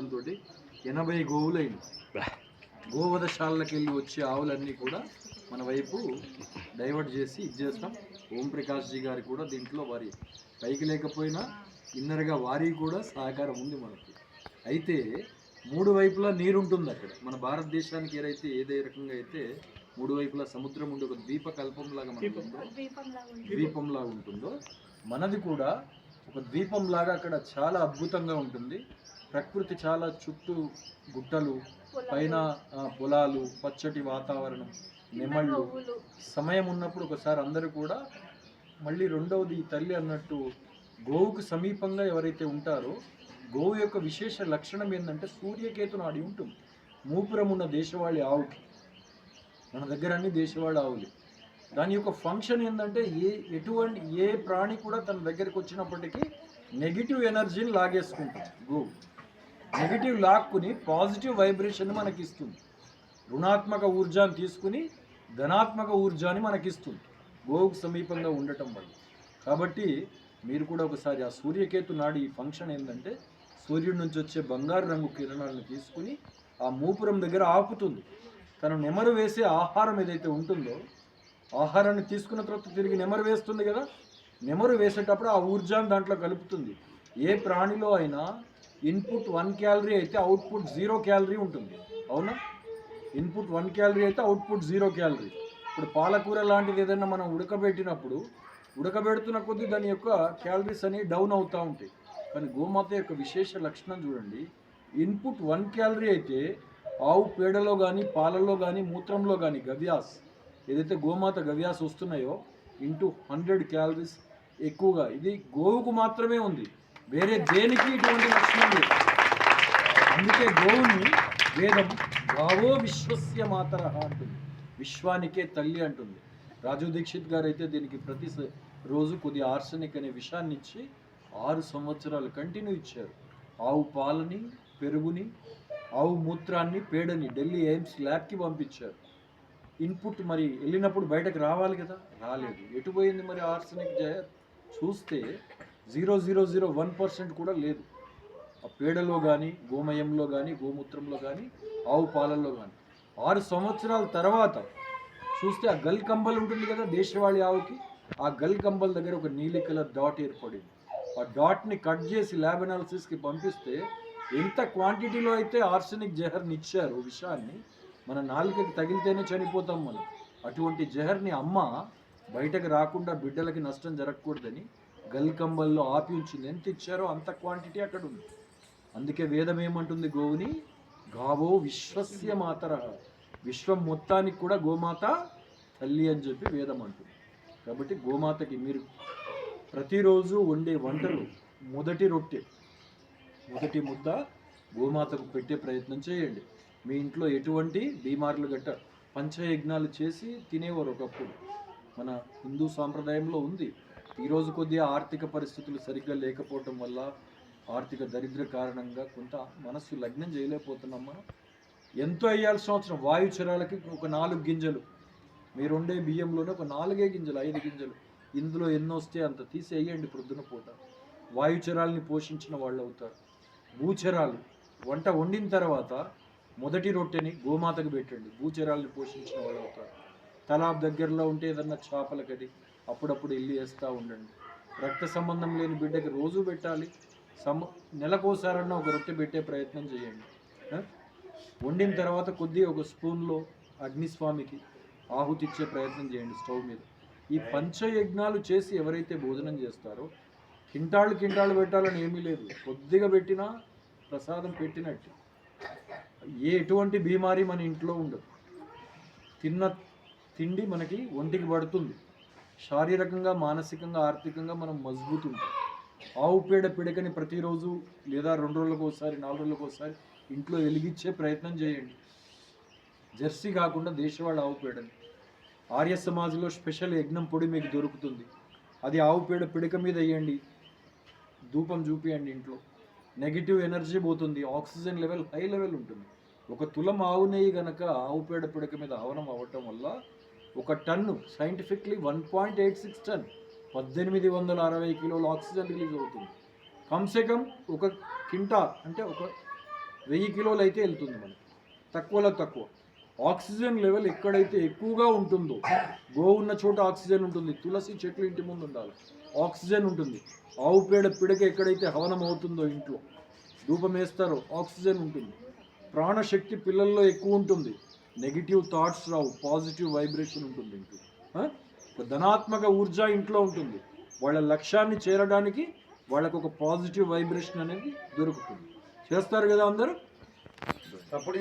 ప్రసాదంతో ఎనభై గోవులైంది గోవధశాలకి వెళ్ళి వచ్చే ఆవులన్నీ కూడా మన వైపు డైవర్ట్ చేసి ఇది చేస్తాం. ఓం ప్రకాష్ జీ గారి కూడా దీంట్లో వారి పైకి లేకపోయినా ఇన్నర్గా వారి కూడా సహకారం ఉంది మనకి. అయితే మూడు వైపులా నీరు ఉంటుంది అక్కడ. మన భారతదేశానికి ఏదైతే ఏదే రకంగా అయితే మూడు వైపులా సముద్రం ఉండి ఒక ద్వీప కల్పంలాగా మనకు ఉందో ద్వీపంలాగా ఉంటుందో మనది కూడా ఒక ద్వీపంలాగా అక్కడ చాలా అద్భుతంగా ఉంటుంది. ప్రకృతి చాలా చుట్టూ గుట్టలు పైన పొలాలు పచ్చటి వాతావరణం నెమళ్ళు. సమయం ఉన్నప్పుడు ఒకసారి అందరూ కూడా మళ్ళీ రెండవది తల్లి అన్నట్టు గోవుకు సమీపంగా ఎవరైతే ఉంటారో గోవు యొక్క విశేష లక్షణం ఏంటంటే సూర్యకేతు నాడి ఉంటుంది. మూపురం ఉన్న దేశవాళి ఆవుకి. మన దగ్గర అన్ని దేశవాళి ఆవులు. దాని యొక్క ఫంక్షన్ ఏంటంటే ఏ ఎటువంటి ఏ ప్రాణి కూడా తన దగ్గరికి వచ్చినప్పటికీ నెగిటివ్ ఎనర్జీని లాగేసుకుంటుంది గోవు. నెగిటివ్ లాక్కుని పాజిటివ్ వైబ్రేషన్ మనకి ఇస్తుంది రుణాత్మక ఊర్జాన్ని తీసుకుని ధనాత్మక ఊర్జాన్ని మనకిస్తుంది. గోవుకు సమీపంగా ఉండటం వల్ల. కాబట్టి మీరు కూడా ఒకసారి ఆ సూర్యకేతు నాడి ఈ ఫంక్షన్ ఏంటంటే సూర్యుడి నుంచి వచ్చే బంగారు రంగు కిరణాలను తీసుకుని ఆ మూపురం దగ్గర ఆపుతుంది. తను నెమరు వేసే ఆహారం ఏదైతే ఉంటుందో ఆహారాన్ని తీసుకున్న తర్వాత తిరిగి నెమరు వేస్తుంది కదా? నెమరు వేసేటప్పుడు ఆ ఊర్జాని దాంట్లో కలుపుతుంది. ఏ ప్రాణిలో అయినా ఇన్పుట్ వన్ క్యాలరీ అయితే అవుట్పుట్ జీరో క్యాలరీ ఉంటుంది. అవునా? ఇన్పుట్ వన్ క్యాలరీ అయితే అవుట్పుట్ జీరో క్యాలరీ. ఇప్పుడు పాలకూర లాంటిది ఏదైనా మనం ఉడకబెట్టినప్పుడు ఉడకబెడుతున్న కొద్దీ దాని యొక్క క్యాలరీస్ అనేవి డౌన్ అవుతూ ఉంటాయి. కానీ గోమాత యొక్క విశేష లక్షణం చూడండి. ఇన్పుట్ వన్ క్యాలరీ అయితే ఆవు పేడలో కానీ పాలల్లో కానీ మూత్రంలో కానీ గవ్యాస్ ఏదైతే గోమాత గవ్యాస్ వస్తున్నాయో ఇంటూ హండ్రెడ్ క్యాలరీస్ ఎక్కువగా. ఇది గోవుకు మాత్రమే ఉంది. వేరే దేనికి ఇటువంటి లక్షణం లేదు. అందుకే గోవుని వేదం గావో విశ్వస్య మాతర అంటుంది. విశ్వానికే తల్లి అంటుంది. రాజు దీక్షిత్ గారు అయితే దీనికి ప్రతి రోజు కొద్ది ఆర్సనిక్ అనే విషాన్ని ఇచ్చి ఆరు సంవత్సరాలు కంటిన్యూ ఇచ్చారు. ఆవు పాలని పెరుగుని ఆవు మూత్రాన్ని పేడని ఢిల్లీ ఎయిమ్స్ ల్యాబ్కి పంపించారు. ఇన్పుట్ మరి వెళ్ళినప్పుడు బయటకు రావాలి కదా? రాలేదు. ఎటు పోయింది మరి ఆర్సనిక్ జయ చూస్తే zero zero zero one percent కూడా లేదు. ఆ పేడలో కానీ గోమయంలో కానీ గోమూత్రంలో కానీ ఆవు పాలల్లో కానీ ఆరు సంవత్సరాల తర్వాత చూస్తే ఆ గల్ కంబల్ ఉంటుంది కదా దేశవాళీ ఆవుకి ఆ గల్ కంబల్ దగ్గర ఒక నీలి కలర్ డాట్ ఏర్పడింది. ఆ డాట్ని కట్ చేసి ల్యాబ్ అనాలిసిస్కి పంపిస్తే ఎంత క్వాంటిటీలో అయితే ఆర్సెనిక్ జహర్ని ఇచ్చారు విషాన్ని మన నాలుకకి తగిలితేనే చనిపోతాం మనం. అటువంటి జహర్ని అమ్మ బయటకు రాకుండా బిడ్డలకి నష్టం జరగకూడదని గల్ కంబల్లో ఆపి ఉంచింది ఎంత ఇచ్చారో అంత క్వాంటిటీ అక్కడ ఉంది. అందుకే వేదం ఏమంటుంది గోవుని? గావో విశ్వస్య మాతర. విశ్వం మొత్తానికి కూడా గోమాత తల్లి అని చెప్పి వేదం అంటుంది. కాబట్టి గోమాతకి మీరు ప్రతిరోజు వండే వంటలు మొదటి రొట్టె మొదటి ముద్ద గోమాతకు పెట్టే ప్రయత్నం చేయండి. మీ ఇంట్లో ఎటువంటి బీమార్లు గట్ట పంచయజ్ఞాలు చేసి తినేవారు ఒకప్పుడు. మన హిందూ సాంప్రదాయంలో ఉంది. ఈరోజు కొద్దిగా ఆర్థిక పరిస్థితులు సరిగ్గా లేకపోవటం వల్ల ఆర్థిక దరిద్ర కారణంగా కొంత మనస్సు లగ్నం చేయలేకపోతున్నాం మనం ఎంతో అయ్యాల్సిన అవసరం వాయుచరాలకి ఒక నాలుగు గింజలు. మీరు ఉండే బియ్యంలోనే ఒక నాలుగే గింజలు ఐదు గింజలు. ఇందులో ఎన్ని వస్తే అంత తీసేయండి ప్రొద్దున పూట. వాయుచరాల్ని పోషించిన వాళ్ళు అవుతారు. భూచరాలు. వంట వండిన తర్వాత మొదటి రొట్టెని గోమాతకు పెట్టండి. భూచరాల్ని పోషించిన వాళ్ళు అవుతారు. తలాబ్ దగ్గరలో ఉంటే ఏదన్నా చేపలకది అప్పుడప్పుడు వెళ్ళి వేస్తూ ఉండండి. రక్త సంబంధం లేని బిడ్డకి రోజు పెట్టాలి. సమ నెలకోసారన్నా ఒక రొట్టె పెట్టే ప్రయత్నం చేయండి. వండిన తర్వాత కొద్ది ఒక స్పూన్లో అగ్నిస్వామికి ఆహుతి ఇచ్చే ప్రయత్నం చేయండి స్టవ్ మీద. ఈ పంచయజ్ఞాలు చేసి ఎవరైతే భోజనం చేస్తారో కింటాళ్ళు కింటాళ్ళు పెట్టాలని ఏమీ లేదు. కొద్దిగా పెట్టినా ప్రసాదం పెట్టినట్టు. ఏ ఎటువంటి బీమారి మన ఇంట్లో ఉండదు. తిన్న తిండి మనకి ఒంటికి పడుతుంది. శారీరకంగా మానసికంగా ఆర్థికంగా మనం మజబూత్ ఉంటాం ఆవు పేడ పిడకని ప్రతిరోజు లేదా రెండు రోజులకు ఒకసారి నాలుగు రోజులకు ఒకసారి ఇంట్లో వెలిగించే ప్రయత్నం చేయండి. జెర్సీ కాకుండా దేశవాళ ఆవు పేడని. ఆర్య సమాజ్లో స్పెషల్ యజ్ఞం పొడి మీకు దొరుకుతుంది. అది ఆవు పేడ పిడక మీద వేయండి. ధూపం చూపియండి ఇంట్లో. నెగిటివ్ ఎనర్జీ పోతుంది. ఆక్సిజన్ లెవెల్ హై లెవెల్ ఉంటుంది. ఒక తులం ఆవు నెయ్యి గనక ఆవు పేడ పిడక మీద ఆవనం అవ్వటం వల్ల ఒక ton scientifically one point eight six ton పద్దెనిమిది వందల అరవై కిలోల ఆక్సిజన్ రిలీజ్ అవుతుంది. కమ్సే కమ్ ఒక కింటా అంటే ఒక వెయ్యి కిలోలు అయితే వెళ్తుంది మనకి. తక్కువలో తక్కువ. ఆక్సిజన్ లెవెల్ ఎక్కడైతే ఎక్కువగా ఉంటుందో గో ఉన్న చోట ఆక్సిజన్ ఉంటుంది. తులసి చెట్లు ఇంటి ముందు ఉండాలి. ఆక్సిజన్ ఉంటుంది. ఆవు పేడ పిడక ఎక్కడైతే హవనం అవుతుందో ఇంట్లో ధూపం వేస్తారో ఆక్సిజన్ ఉంటుంది. ప్రాణశక్తి పిల్లల్లో ఎక్కువ ఉంటుంది. నెగిటివ్ థాట్స్ రావు పాజిటివ్ వైబ్రేషన్ ఉంటుంది ఇంట్లో. ఒక ధనాత్మక ఊర్జ ఇంట్లో ఉంటుంది. వాళ్ళ లక్ష్యాన్ని చేరడానికి వాళ్ళకు ఒక పాజిటివ్ వైబ్రేషన్ అనేది దొరుకుతుంది. చేస్తారు కదా అందరూ? తప్పుడు